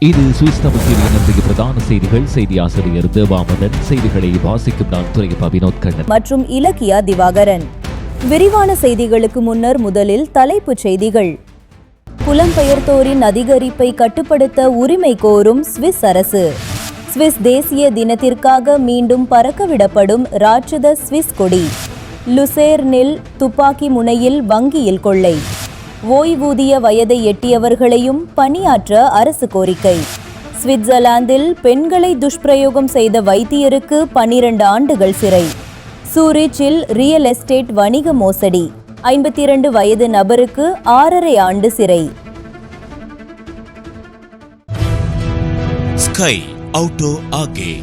இது சுவிஸ் தமிழ் இன்றைய பிரதான செய்திகள். செய்தி ஆசிரியர் தேவாமதன் செய்திகளை வாசிக்கும் நான் துறையப்பா வினோத் கண்ணன். மற்றும் இலக்கியா திவாகரன். விரிவான செய்திகளுக்கு முன்னர் முதலில் தலைப்புச் செய்திகள். புலம்பெயர்த்தோரின் அதிகரிப்பை கட்டுப்படுத்த உரிமை கோரும் சுவிஸ் அரசு. சுவிஸ் தேசிய தினத்திற்காக மீண்டும் பறக்கவிடப்படும் ராட்சத சுவிஸ் கொடி. லுசேர்னில் துப்பாக்கி முனையில் வங்கியில் கொள்ளை. ஓய்வூதிய வயதை எட்டியவர்களையும் பணியாற்ற அரசு கோரிக்கை. சுவிட்சர்லாந்தில் பெண்களை துஷ்பிரயோகம் செய்த வைத்தியருக்கு பன்னிரண்டு ஆண்டுகள் சிறை. சூரிச்சில் ரியல் எஸ்டேட் வணிக மோசடி. ஐம்பத்தி இரண்டு வயது நபருக்கு ஆறரை ஆண்டு சிறை. ஸ்கை அவுட்டோ ஆகே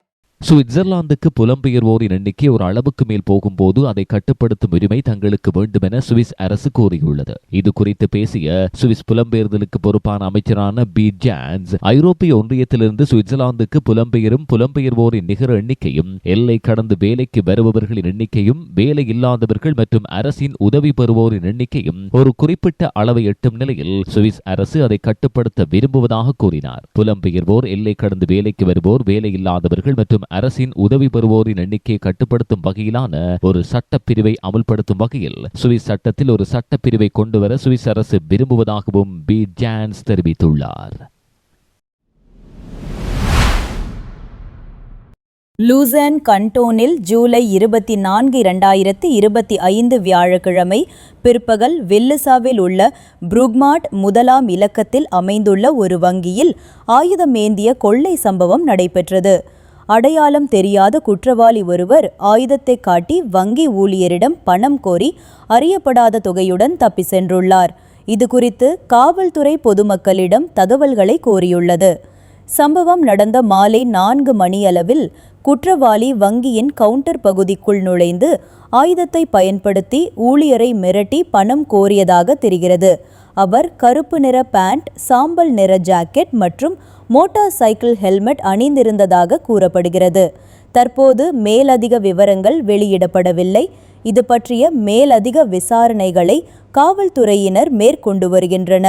சுவிட்சர்லாந்துக்கு புலம்பெயர்வோரின் எண்ணிக்கை ஒரு அளவுக்கு மேல் போகும்போது அதை கட்டுப்படுத்தும் உரிமை தங்களுக்கு வேண்டும் என சுவிஸ் அரசு கூறியுள்ளது. இது குறித்து பேசிய சுவிஸ் புலம்பெயர்தலுக்கு பொறுப்பான அமைச்சரான பி. ஜான்ஸ் ஐரோப்பிய ஒன்றியத்திலிருந்து சுவிட்சர்லாந்துக்கு புலம்பெயரும் புலம்பெயர்வோரின் நிகர எண்ணிக்கையும் எல்லை கடந்து வேலைக்கு வருபவர்களின் எண்ணிக்கையும் வேலை இல்லாதவர்கள் மற்றும் அரசின் உதவி பெறுவோரின் எண்ணிக்கையும் ஒரு குறிப்பிட்ட அளவை எட்டும் நிலையில் சுவிஸ் அரசு அதை கட்டுப்படுத்த விரும்புவதாக கூறினார். புலம்பெயர்வோர் எல்லை கடந்து வேலைக்கு வருவோர் வேலை இல்லாதவர்கள் மற்றும் அரசின் உதவி பெறுவோரின் எண்ணிக்கையை கட்டுப்படுத்தும் வகையிலான ஒரு சட்டப்பிரிவை அமுல்படுத்தும் வகையில் சுவிஸ் சட்டத்தில் ஒரு சட்டப்பிரிவை கொண்டுவர சுவிஸ் அரசு விரும்புவதாகவும் பி. ஜான்ஸ் தெரிவித்துள்ளார். லூசன் கண்டோனில் ஜூலை இருபத்தி நான்கு இரண்டாயிரத்தி இருபத்தி ஐந்து வியாழக்கிழமை பிற்பகல் வெல்லுசாவில் உள்ள புருக்மாட் முதலாம் இலக்கத்தில் அமைந்துள்ள ஒரு வங்கியில் ஆயுதமேந்திய கொள்ளை சம்பவம் நடைபெற்றது. அடையாளம் தெரியாத குற்றவாளி ஒருவர் ஆயுதத்தை காட்டி வங்கி ஊழியரிடம் பணம் கோரி அறியப்படாத தொகையுடன் தப்பி சென்றுள்ளார். இது குறித்து காவல்துறை பொதுமக்களிடம் தகவல்களை கோரியுள்ளது. சம்பவம் நடந்த மாலை நான்கு மணியளவில் குற்றவாளி வங்கியின் கவுண்டர் பகுதிக்குள் நுழைந்து ஆயுதத்தை பயன்படுத்தி ஊழியரை மிரட்டி பணம் கோரியதாக தெரிகிறது. அவர் கருப்பு நிற பேண்ட் சாம்பல் நிற ஜாக்கெட் மற்றும் மோட்டார் சைக்கிள் ஹெல்மெட் அணிந்திருந்ததாக கூறப்படுகிறது. தற்போது மேலதிக விவரங்கள் வெளியிடப்படவில்லை. இது பற்றிய மேலதிக விசாரணைகளை காவல்துறையினர் மேற்கொண்டு வருகின்றன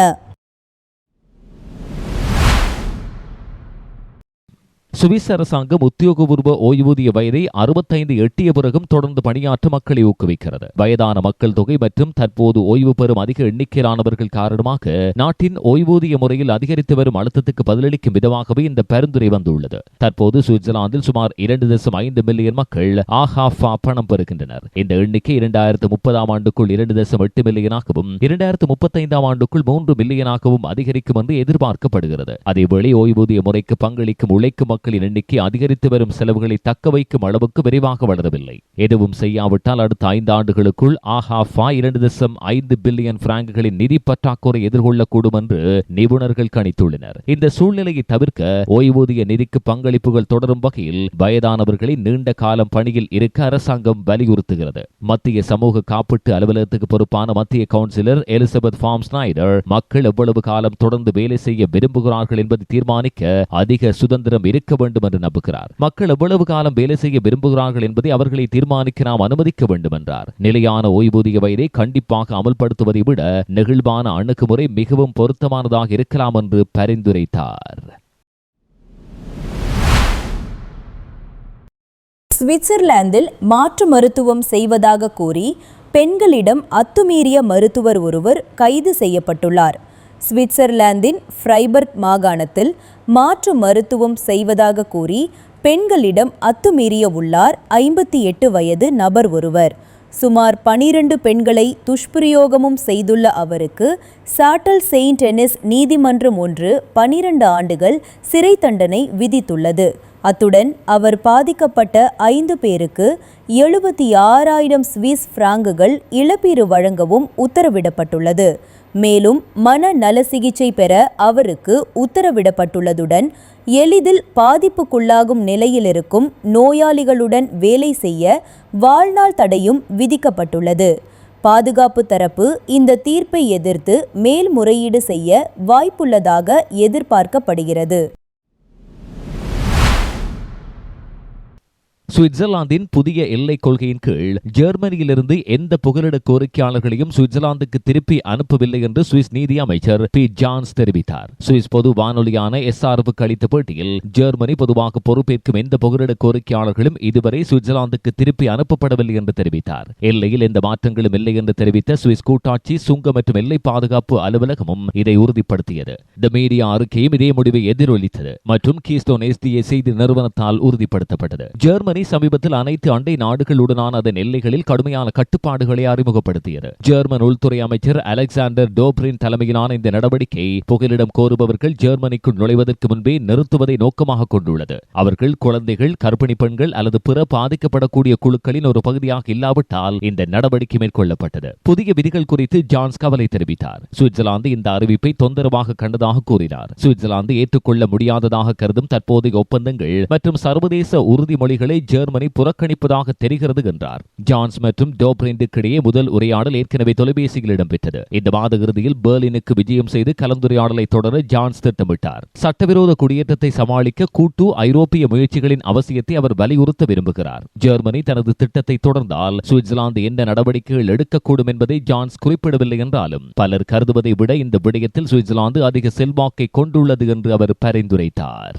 சுவிஸ் அரசாங்கம் உத்தியோகபூர்வ ஓய்வூதிய வயதை அறுபத்தைந்து எட்டிய பிறகும் தொடர்ந்து பணியாற்ற மக்களை ஊக்குவிக்கிறது. வயதான மக்கள் தொகை மற்றும் தற்போது ஓய்வு பெறும் அதிக எண்ணிக்கையிலானவர்கள் காரணமாக நாட்டின் ஓய்வூதிய முறையில் அதிகரித்து வரும் அழுத்தத்துக்கு பதிலளிக்கும் விதமாகவே இந்த பரிந்துரை வந்துள்ளது. தற்போது சுவிட்சர்லாந்தில் சுமார் இரண்டு தசம் ஐந்து மில்லியன் மக்கள் ஆஹாஃபா பணம் பெறுகின்றனர். இந்த எண்ணிக்கை இரண்டாயிரத்து முப்பதாம் ஆண்டுக்குள் இரண்டு தசம் எட்டு மில்லியனாகவும் இரண்டாயிரத்து முப்பத்தைந்தாம் ஆண்டுக்குள் மூன்று மில்லியனாகவும் அதிகரிக்கும் என்று எதிர்பார்க்கப்படுகிறது. அதேவேளை ஓய்வூதிய முறைக்கு பங்களிக்கும் உழைக்கும் மக்கள் மக்களின் எண்ணிக்கை அதிகரித்து வரும் செலவுகளை தக்க வைக்கும் அளவுக்கு விரைவாக வளரவில்லை. எதுவும் செய்யாவிட்டால் அடுத்த ஐந்து ஆண்டுகளுக்குள் ஆஹாஃபா இரண்டு தசம் ஐந்து பில்லியன் பிராங்குகளின் நிதி பற்றாக்குறை எதிர்கொள்ளக்கூடும் என்று நிபுணர்கள் கணித்துள்ளனர். இந்த சூழ்நிலையை தவிர்க்க ஓய்வூதிய நிதிக்கு பங்களிப்புகள் தொடரும் வகையில் வயதானவர்களை நீண்ட காலம் பணியில் இருக்க அரசாங்கம் வலியுறுத்துகிறது. மத்திய சமூக காப்பீட்டு அலுவலகத்துக்கு பொறுப்பான மத்திய கவுன்சிலர் எலிசபெத் ஃபார்ம் ஸ்னைடர் மக்கள் எவ்வளவு காலம் தொடர்ந்து வேலை செய்ய விரும்புகிறார்கள் என்பதை தீர்மானிக்க அதிக சுதந்திரம் இருக்க வேண்டும் என்று நம்புகிறார். மக்கள் எவ்வளவு காலம் வேலை செய்ய விரும்புகிறார்கள் என்பதை அவர்களை தீர்மானிக்க நாம் அனுமதிக்க வேண்டும் என்றார். நிலையான ஓய்வூதிய வயதை கண்டிப்பாக அமல்படுத்துவதை விட நெகிழ்வான அணுகுமுறை மிகவும் பொருத்தமானதாக இருக்கலாம் என்று பரிந்துரைத்தார். சுவிட்சர்லாந்தில் மாற்று மருத்துவம் செய்வதாக கூறி பெண்களிடம் அத்துமீறிய மருத்துவர் ஒருவர் கைது செய்யப்பட்டுள்ளார். சுவிட்சர்லாந்தின் ஃப்ரைபர்க் மாகாணத்தில் மாற்று மருத்துவம் செய்வதாக கூறி பெண்களிடம் அத்துமீறிய உள்ளார் ஐம்பத்தி எட்டு வயது நபர் ஒருவர். சுமார் பனிரண்டு பெண்களை துஷ்பிரயோகமும் செய்துள்ள அவருக்கு சாட்டல் செயின்ட் டென்னிஸ் நீதிமன்றம் ஒன்று பனிரண்டு ஆண்டுகள் சிறை தண்டனை விதித்துள்ளது. அத்துடன் அவர் பாதிக்கப்பட்ட ஐந்து பேருக்கு எழுபத்தி ஆறாயிரம் சுவிஸ் பிராங்குகள் இழப்பீடு வழங்கவும் உத்தரவிடப்பட்டுள்ளது. மேலும் மன நல சிகிச்சை பெற அவருக்கு உத்தரவிடப்பட்டுள்ளதுடன் எளிதில் பாதிப்புக்குள்ளாகும் நிலையில் இருக்கும் நோயாளிகளுடன் வேலை செய்ய வாழ்நாள் தடையும் விதிக்கப்பட்டுள்ளது. பாதுகாப்பு தரப்பு இந்த தீர்ப்பை எதிர்த்து மேல்முறையீடு செய்ய வாய்ப்புள்ளதாக எதிர்பார்க்கப்படுகிறது. சுவிட்சர்லாந்தின் புதிய எல்லை கொள்கையின் கீழ் ஜெர்மனியிலிருந்து எந்த புகலிட கோரிக்கையாளர்களையும் சுவிட்சர்லாந்துக்கு திருப்பி அனுப்பவில்லை என்று சுவிஸ் நீதி அமைச்சர் பி. ஜான்ஸ் தெரிவித்தார். சுவிஸ் பொது வானொலியான எஸ்ஆர்வுக்கு அளித்த பேட்டியில் ஜெர்மனி பொதுவாக பொறுப்பேற்கும் எந்த புகலிட கோரிக்கையாளர்களும் இதுவரை சுவிட்சர்லாந்துக்கு திருப்பி அனுப்பப்படவில்லை என்று தெரிவித்தார். எல்லையில் எந்த மாற்றங்களும் இல்லை என்று தெரிவித்த சுவிஸ் கூட்டாட்சி சுங்க மற்றும் எல்லை பாதுகாப்பு அலுவலகமும் இதை உறுதிப்படுத்தியது. த மீடியா அறிக்கையும் இதே முடிவை எதிரொலித்தது மற்றும் கீஸ்டோன் எஸ்டிஏ செய்தி நிறுவனத்தால் உறுதிப்படுத்தப்பட்டது. ஜெர்மனி சமீபத்தில் அனைத்து அண்டை நாடுகளுடனான அதன் எல்லைகளில் கடுமையான கட்டுப்பாடுகளை அறிமுகப்படுத்தியது. ஜெர்மன் உள்துறை அமைச்சர் அலெக்சாண்டர் டோப்ரின் தலைமையிலான இந்த நடவடிக்கை புகலிடம் கோருபவர்கள் ஜெர்மனிக்குள் நுழைவதற்கு முன்பே நிறுத்துவதை நோக்கமாக கொண்டுள்ளது. அவர்கள் குழந்தைகள் கர்ப்பிணி பெண்கள் அல்லது பிற பாதிக்கப்படக்கூடிய குழுக்களின் ஒரு பகுதியாக இல்லாவிட்டால் இந்த நடவடிக்கை மேற்கொள்ளப்பட்டது. புதிய விதிகள் குறித்து ஜான்ஸ் கவலை தெரிவித்தார். சுவிட்சர்லாந்து இந்த அறிவிப்பை தொந்தரவாக கண்டதாக கூறினார். சுவிட்சர்லாந்து ஏற்றுக்கொள்ள முடியாததாக கருதும் தற்போதைய ஒப்பந்தங்கள் மற்றும் சர்வதேச உறுதிமொழிகளை ஜெர்மனி புறக்கணிப்பதாக தெரிகிறது என்றார். ஜான்ஸ் மற்றும் டோப்ரிண்டுக்கு இடையே முதல் உரையாடல் ஏற்கனவே தொலைபேசியில் இடம்பெற்றது. இந்த மாத இறுதியில் பெர்லினுக்கு விஜயம் செய்து கலந்துரையாடலை தொடர ஜான்ஸ் திட்டமிட்டார். சட்டவிரோத குடியேற்றத்தை சமாளிக்க கூட்டு ஐரோப்பிய முயற்சிகளின் அவசியத்தை அவர் வலியுறுத்த விரும்புகிறார். ஜெர்மனி தனது திட்டத்தை தொடர்ந்தால் சுவிட்சர்லாந்து எந்த நடவடிக்கைகள் எடுக்கக்கூடும் என்பதை ஜான்ஸ் குறிப்பிடவில்லை என்றாலும் பலர் கருதுவதை விட இந்த விடயத்தில் சுவிட்சர்லாந்து அதிக செல்வாக்கை கொண்டுள்ளது என்று அவர் பரிந்துரைத்தார்.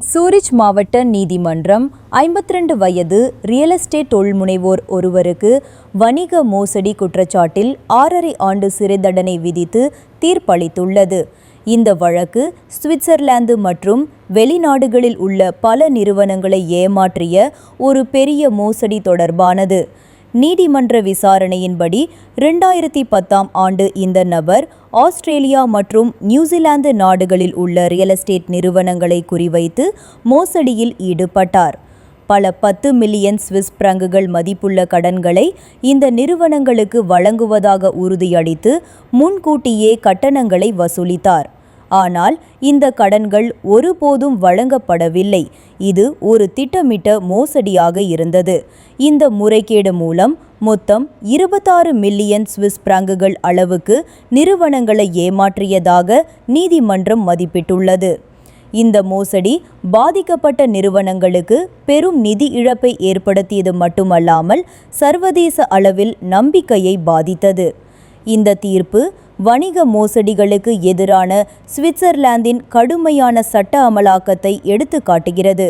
சூரிச் மாவட்ட நீதிமன்றம் 52 வயது ரியல் எஸ்டேட் தொழில்முனைவோர் ஒருவருக்கு வணிக மோசடி குற்றச்சாட்டில் ஆறரை ஆண்டு சிறை தண்டனை விதித்து தீர்ப்பளித்துள்ளது. இந்த வழக்கு சுவிட்சர்லாந்து மற்றும் வெளிநாடுகளில் உள்ள பல நிறுவனங்களை ஏமாற்றிய ஒரு பெரிய மோசடி தொடர்பானது. நீதிமன்ற விசாரணையின்படி ரெண்டாயிரத்தி பத்தாம் ஆண்டு இந்த நபர் ஆஸ்திரேலியா மற்றும் நியூசிலாந்து நாடுகளில் உள்ள ரியல் எஸ்டேட் நிறுவனங்களை குறிவைத்து மோசடியில் ஈடுபட்டார். பல பத்து மில்லியன் சுவிஸ் பிராங்குகள் மதிப்புள்ள கடன்களை இந்த நிறுவனங்களுக்கு வழங்குவதாக உறுதியளித்து முன்கூட்டியே கட்டணங்களை வசூலித்தார். ஆனால் இந்த கடன்கள் ஒருபோதும் வழங்கப்படவில்லை. இது ஒரு திட்டமிட்ட மோசடியாக இருந்தது. இந்த முறைகேடு மூலம் மொத்தம் இருபத்தாறு மில்லியன் சுவிஸ் பிராங்குகள் அளவுக்கு நிறுவனங்களை ஏமாற்றியதாக நீதிமன்றம் மதிப்பிட்டுள்ளது. இந்த மோசடி பாதிக்கப்பட்ட நிறுவனங்களுக்கு பெரும் நிதி இழப்பை ஏற்படுத்தியது மட்டுமல்லாமல் சர்வதேச அளவில் நம்பிக்கையை பாதித்தது. இந்த தீர்ப்பு வணிக மோசடிகளுக்கு எதிரான சுவிட்சர்லாந்தின் கடுமையான சட்ட அமலாக்கத்தை எடுத்துக்காட்டுகிறது.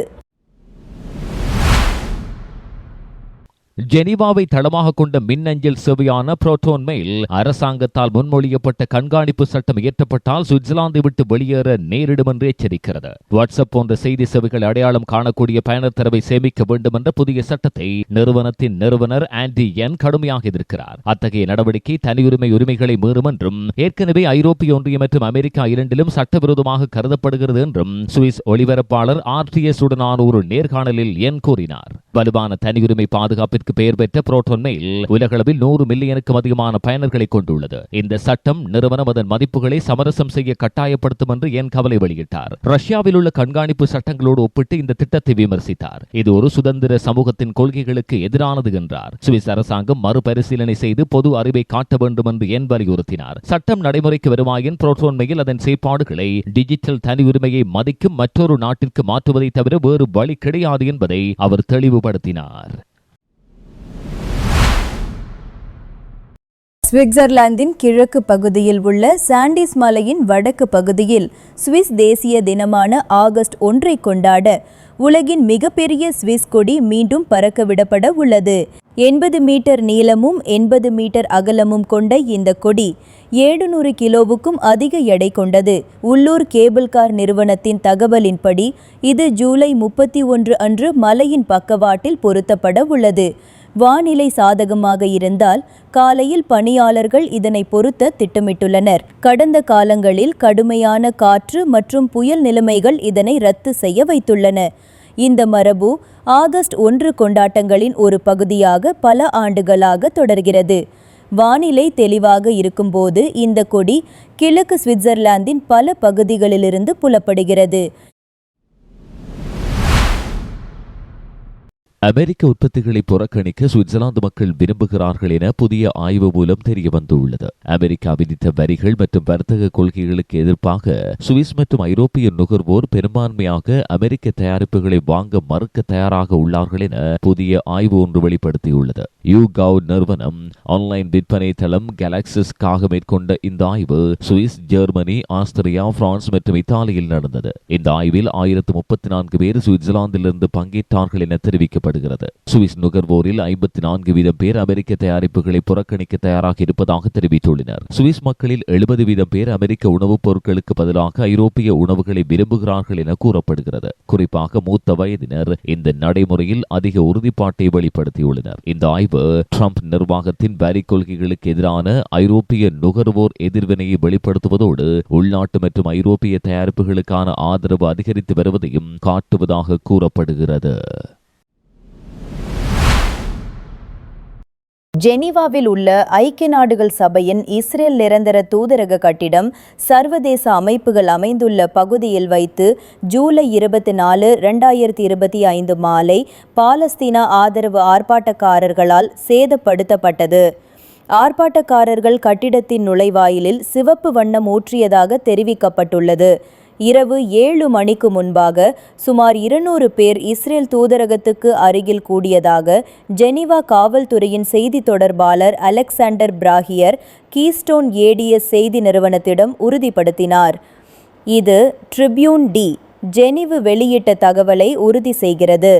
ஜெனிவாவை தளமாக கொண்ட மின்னஞ்சல் சேவையான புரோட்டோன் மெயில் அரசாங்கத்தால் முன்மொழியப்பட்ட கண்காணிப்பு சட்டம் இயற்றப்பட்டால் சுவிட்சர்லாந்தை விட்டு வெளியேற நேரிடும் என்று எச்சரிக்கிறது. வாட்ஸ்அப் போன்ற செய்தி சேவைகள் அடையாளம் காணக்கூடிய பயனர் தரவை சேமிக்க வேண்டும் என்ற புதிய சட்டத்தை நிறுவனத்தின் நிறுவனர் ஆண்டி என் கடுமையாக எதிர்க்கிறார். அத்தகைய நடவடிக்கை தனியுரிமை உரிமைகளை மீறும் என்றும் ஏற்கனவே ஐரோப்பிய ஒன்றியம் மற்றும் அமெரிக்கா இரண்டிலும் சட்டவிரோதமாக கருதப்படுகிறது என்றும் சுவிஸ் ஒளிபரப்பாளர் ஆர்டிஎஸ் உடனான ஒரு நேர்காணலில் என் கூறினார். வலுவான தனியுரிமை பாதுகாப்பிற்கு பெயர் பெற்ற புரோட்டோன் மெயில் உலகளவில் நூறு மில்லியனுக்கும் அதிகமான பயனர்களை கொண்டுள்ளது. இந்த சட்டம் நிறுவனம் அதன் மதிப்புகளை சமரசம் செய்ய கட்டாயப்படுத்தும் என்று என் கவலை வெளியிட்டார். ரஷ்யாவில் உள்ள கண்காணிப்பு சட்டங்களோடு ஒப்பிட்டு இந்த திட்டத்தை விமர்சித்தார். இது ஒரு சுதந்திர சமூகத்தின் கொள்கைகளுக்கு எதிரானது என்றார். சுவிஸ் அரசாங்கம் மறுபரிசீலனை செய்து பொது அறிவை காட்ட வேண்டும் என்று என் வலியுறுத்தினார். சட்டம் நடைமுறைக்கு வருவாயின் புரோட்டோன் மெயில் அதன் செயற்பாடுகளை டிஜிட்டல் தனி உரிமையை மதிக்கும் மற்றொரு நாட்டிற்கு மாற்றுவதை தவிர வேறு வழி கிடையாது என்பதை அவர் தெளிவுபடுத்தினார். சுவிட்சர்லாந்தின் கிழக்கு பகுதியில் உள்ள சாண்டிஸ் மலையின் வடக்கு பகுதியில் சுவிஸ் தேசிய தினமான ஆகஸ்ட் ஒன்றை கொண்டாட உலகின் மிகப்பெரிய சுவிஸ் கொடி மீண்டும் பறக்கவிடப்பட உள்ளது. எண்பது மீட்டர் நீளமும் எண்பது மீட்டர் அகலமும் கொண்ட இந்த கொடி ஏழுநூறு கிலோவுக்கும் அதிக எடை கொண்டது. உள்ளூர் கேபிள் கார் நிறுவனத்தின் தகவலின்படி இது ஜூலை முப்பத்தி ஒன்று அன்று மலையின் பக்கவாட்டில் பொருத்தப்பட உள்ளது. வானிலை சாதகமாக இருந்தால் காலையில் பணியாளர்கள் இதனை பொருத்த திட்டமிட்டுள்ளனர். கடந்த காலங்களில் கடுமையான காற்று மற்றும் புயல் நிலைமைகள் இதனை ரத்து செய்ய வைத்துள்ளன. இந்த மரபு ஆகஸ்ட் ஒன்று கொண்டாட்டங்களின் ஒரு பகுதியாக பல ஆண்டுகளாக தொடர்கிறது. வானிலை தெளிவாக இருக்கும்போது இந்த கொடி கிழக்கு சுவிட்சர்லாந்தின் பல பகுதிகளிலிருந்து புலப்படுகிறது. அமெரிக்க உற்பத்திகளை புறக்கணிக்க சுவிட்சர்லாந்து மக்கள் விரும்புகிறார்கள் என புதிய ஆய்வு மூலம் தெரியவந்துள்ளது. அமெரிக்கா விதித்த வரிகள் மற்றும் வர்த்தக கொள்கைகளுக்கு எதிர்ப்பாக சுவிஸ் மற்றும் ஐரோப்பிய நுகர்வோர் பெரும்பான்மையாக அமெரிக்க தயாரிப்புகளை வாங்க மறுக்க தயாராக உள்ளார்கள் என புதிய ஆய்வு ஒன்று வெளிப்படுத்தியுள்ளது. யூ கவ் நிறுவனம் ஆன்லைன் விற்பனை தளம் கேலக்சிஸ்காக மேற்கொண்ட இந்த ஆய்வு சுவிஸ் ஜெர்மனி ஆஸ்திரியா பிரான்ஸ் மற்றும் இத்தாலியில் நடந்தது. இந்த ஆய்வில் ஆயிரத்து முப்பத்தி நான்கு பேர் சுவிட்சர்லாந்திலிருந்து பங்கேற்றார்கள் என தெரிவிக்கப்பட்டது தெரிவிக்கப்படுகிறது சுவிஸ் நுகர்வோரில் ஐம்பத்தி நான்கு வீதம் பேர் அமெரிக்க தயாரிப்புகளை புறக்கணிக்க தயாராக இருப்பதாக தெரிவித்துள்ளனர். சுவிஸ் மக்களில் எழுபது வீதம் பேர் அமெரிக்க உணவுப் பொருட்களுக்கு பதிலாக ஐரோப்பிய உணவுகளை விரும்புகிறார்கள் என கூறப்படுகிறது. குறிப்பாக மூத்த வயதினர் இந்த நடைமுறையில் அதிக உறுதிப்பாட்டை வெளிப்படுத்தியுள்ளனர். இந்த ஆய்வு ட்ரம்ப் நிர்வாகத்தின் வரி கொள்கைகளுக்கு எதிரான ஐரோப்பிய நுகர்வோர் எதிர்வினையை வெளிப்படுத்துவதோடு உள்நாட்டு மற்றும் ஐரோப்பிய தயாரிப்புகளுக்கான ஆதரவு அதிகரித்து வருவதையும் காட்டுவதாக கூறப்படுகிறது. ஜெனீவாவில் உள்ள ஐக்கிய நாடுகள் சபையின் இஸ்ரேல் நிரந்தர தூதரக கட்டிடம் சர்வதேச அமைப்புகள் அமைந்துள்ள பகுதியில் வைத்து ஜூலை இருபத்தி நாலு ரெண்டாயிரத்தி இருபத்தி ஐந்து மாலை பாலஸ்தீனா ஆதரவு ஆர்ப்பாட்டக்காரர்களால் சேதப்படுத்தப்பட்டது. ஆர்ப்பாட்டக்காரர்கள் கட்டிடத்தின் நுழைவாயிலில் சிவப்பு வண்ணம் ஊற்றியதாக தெரிவிக்கப்பட்டுள்ளது. இரவு ஏழு மணிக்கு முன்பாக சுமார் இருநூறு பேர் இஸ்ரேல் தூதரகத்துக்கு அருகில் கூடியதாக ஜெனீவா காவல்துறையின் செய்தி தொடர்பாளர் அலெக்சாண்டர் பிராகியர் கீஸ்டோன் ஏடிஎஸ் செய்தி நிறுவனத்திடம் உறுதிப்படுத்தினார். இது ட்ரிபியூன் டி ஜெனிவு வெளியிட்ட தகவலை உறுதி செய்கிறது.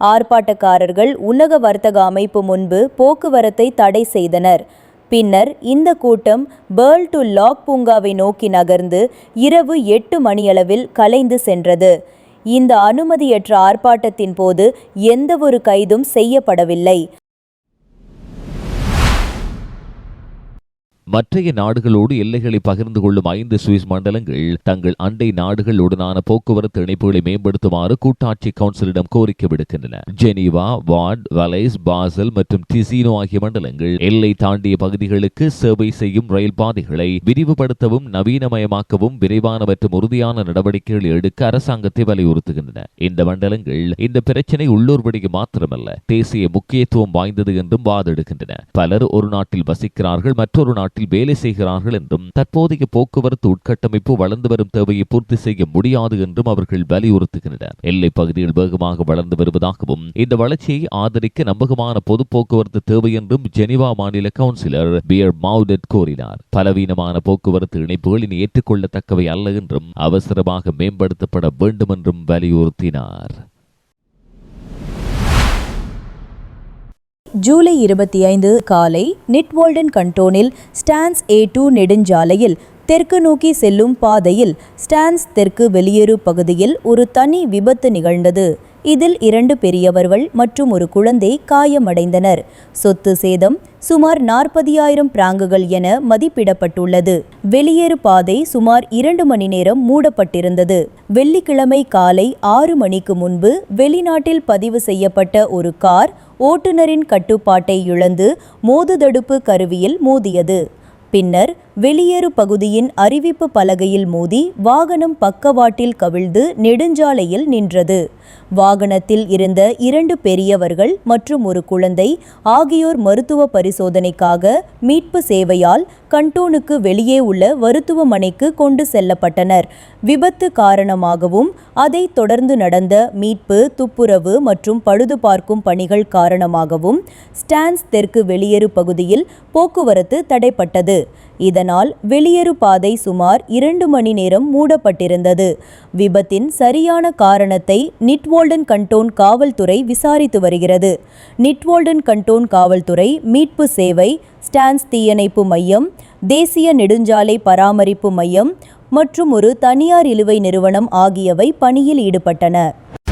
ஆர்ப்பாட்டக்காரர்கள் உலக வர்த்தக அமைப்பு முன்பு போக்குவரத்தை தடை செய்தனர். பின்னர் இந்த கூட்டம் பேர்ல் டு லாக் பூங்காவை நோக்கி நகர்ந்து இரவு எட்டு மணியளவில் கலைந்து சென்றது. இந்த அனுமதியற்ற ஆர்ப்பாட்டத்தின் போது எந்தவொரு கைதும் செய்யப்படவில்லை. மற்றைய நாடுகளோடு எல்லைகளை பகிர்ந்து கொள்ளும் ஐந்து சுவிஸ் மண்டலங்கள் தங்கள் அண்டை நாடுகளுடனான போக்குவரத்து இணைப்புகளை மேம்படுத்துமாறு கூட்டாட்சி கவுன்சிலிடம் கோரிக்கை விடுக்கின்றன. ஜெனீவா வார்ட் வலைஸ் பாசல் மற்றும் டிசினோ ஆகிய மண்டலங்கள் எல்லை தாண்டிய பகுதிகளுக்கு சேவை செய்யும் ரயில் பாதைகளை விரிவுபடுத்தவும் நவீனமயமாக்கவும் விரைவான மற்றும் உறுதியான நடவடிக்கைகள் எடுக்க அரசாங்கத்தை வலியுறுத்துகின்றன. இந்த மண்டலங்கள் இந்த பிரச்சினை உள்ளூர் வழிக்கு மாத்திரமல்ல தேசிய முக்கியத்துவம் வாய்ந்தது என்றும் வாதெடுக்கின்றன பலர் ஒரு நாட்டில் வசிக்கிறார்கள் மற்றொரு நாட்டில் வேலை செய்கிறார்கள் என்றும் தற்போதைய போக்குவரத்து உட்கட்டமைப்பு வளர்ந்து வரும் தேவையை பூர்த்தி செய்ய முடியாது என்றும் அவர்கள் வலியுறுத்துகின்றனர். எல்லை பகுதியில் வேகமாக வளர்ந்து வருவதாகவும் இந்த வளர்ச்சியை ஆதரிக்க நம்பகமான பொது போக்குவரத்து தேவை என்றும் ஜெனிவா மாநில கவுன்சிலர் பியர் மவுடெட் கூறினார். பலவீனமான போக்குவரத்து இணைப்புகள் இனி ஏற்றுக்கொள்ளத்தக்கவை அல்ல என்றும் அவசரமாக மேம்படுத்தப்பட வேண்டும் என்றும் வலியுறுத்தினார். ஜூலை இருபத்தி ஐந்து காலை நிட்வோல்டன் கண்டோனில் ஸ்டான்ஸ் ஏ டூ நெடுஞ்சாலையில் தெற்கு நோக்கி செல்லும் பாதையில் ஸ்டான்ஸ் தெற்கு வெளியேறு பகுதியில் ஒரு தனி விபத்து நிகழ்ந்தது. இதில் இரண்டு பெரியவர்கள் மற்றும் ஒரு குழந்தை காயமடைந்தனர். சொத்து சேதம் சுமார் நாற்பதியாயிரம் பிராங்குகள் என மதிப்பிடப்பட்டுள்ளது. வெளியேறு பாதை சுமார் இரண்டு மணி நேரம் மூடப்பட்டிருந்தது. வெள்ளிக்கிழமை காலை ஆறு மணிக்கு முன்பு வெளிநாட்டில் பதிவு செய்யப்பட்ட ஒரு கார் ஓட்டுநரின் கட்டுப்பாட்டை இழந்து மோதுதடுப்பு கருவியில் மோதியது. பின்னர் வெளியேறு பகுதியின் அறிவிப்பு பலகையில் மோதி வாகனம் பக்கவாட்டில் கவிழ்ந்து நெடுஞ்சாலையில் நின்றது. வாகனத்தில் இருந்த இரண்டு பெரியவர்கள் மற்றும் ஒரு குழந்தை ஆகியோர் மருத்துவ பரிசோதனைக்காக மீட்பு சேவையால் கண்டோனுக்கு வெளியே உள்ள மருத்துவமனைக்கு கொண்டு செல்லப்பட்டனர். விபத்து காரணமாகவும் அதைத் தொடர்ந்து நடந்த மீட்பு துப்புரவு மற்றும் பழுது பார்க்கும் பணிகள் காரணமாகவும் ஸ்டான்ஸ் தெற்கு வெளியேறு பகுதியில் போக்குவரத்து தடைப்பட்டது. இதன் இதனால் வெளியேறு பாதை சுமார் இரண்டு மணி நேரம் மூடப்பட்டிருந்தது. விபத்தின் சரியான காரணத்தை நிட்வோல்டன் கண்டோன் காவல்துறை விசாரித்து வருகிறது. நிட்வோல்டன் கண்டோன் காவல்துறை மீட்பு சேவை ஸ்டான்ஸ் தீயணைப்பு மையம் தேசிய நெடுஞ்சாலை பராமரிப்பு மையம் மற்றும் ஒரு தனியார் இழுவை நிறுவனம் ஆகியவை பணியில் ஈடுபட்டன.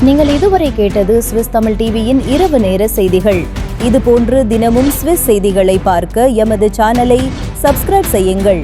நீங்கள் இதுவரை கேட்டது சுவிஸ் தமிழ் டிவியின் இரவு நேர செய்திகள். இதுபோன்று தினமும் சுவிஸ் செய்திகளை பார்க்க எமது சேனலை சப்ஸ்கிரைப் செய்யுங்கள்.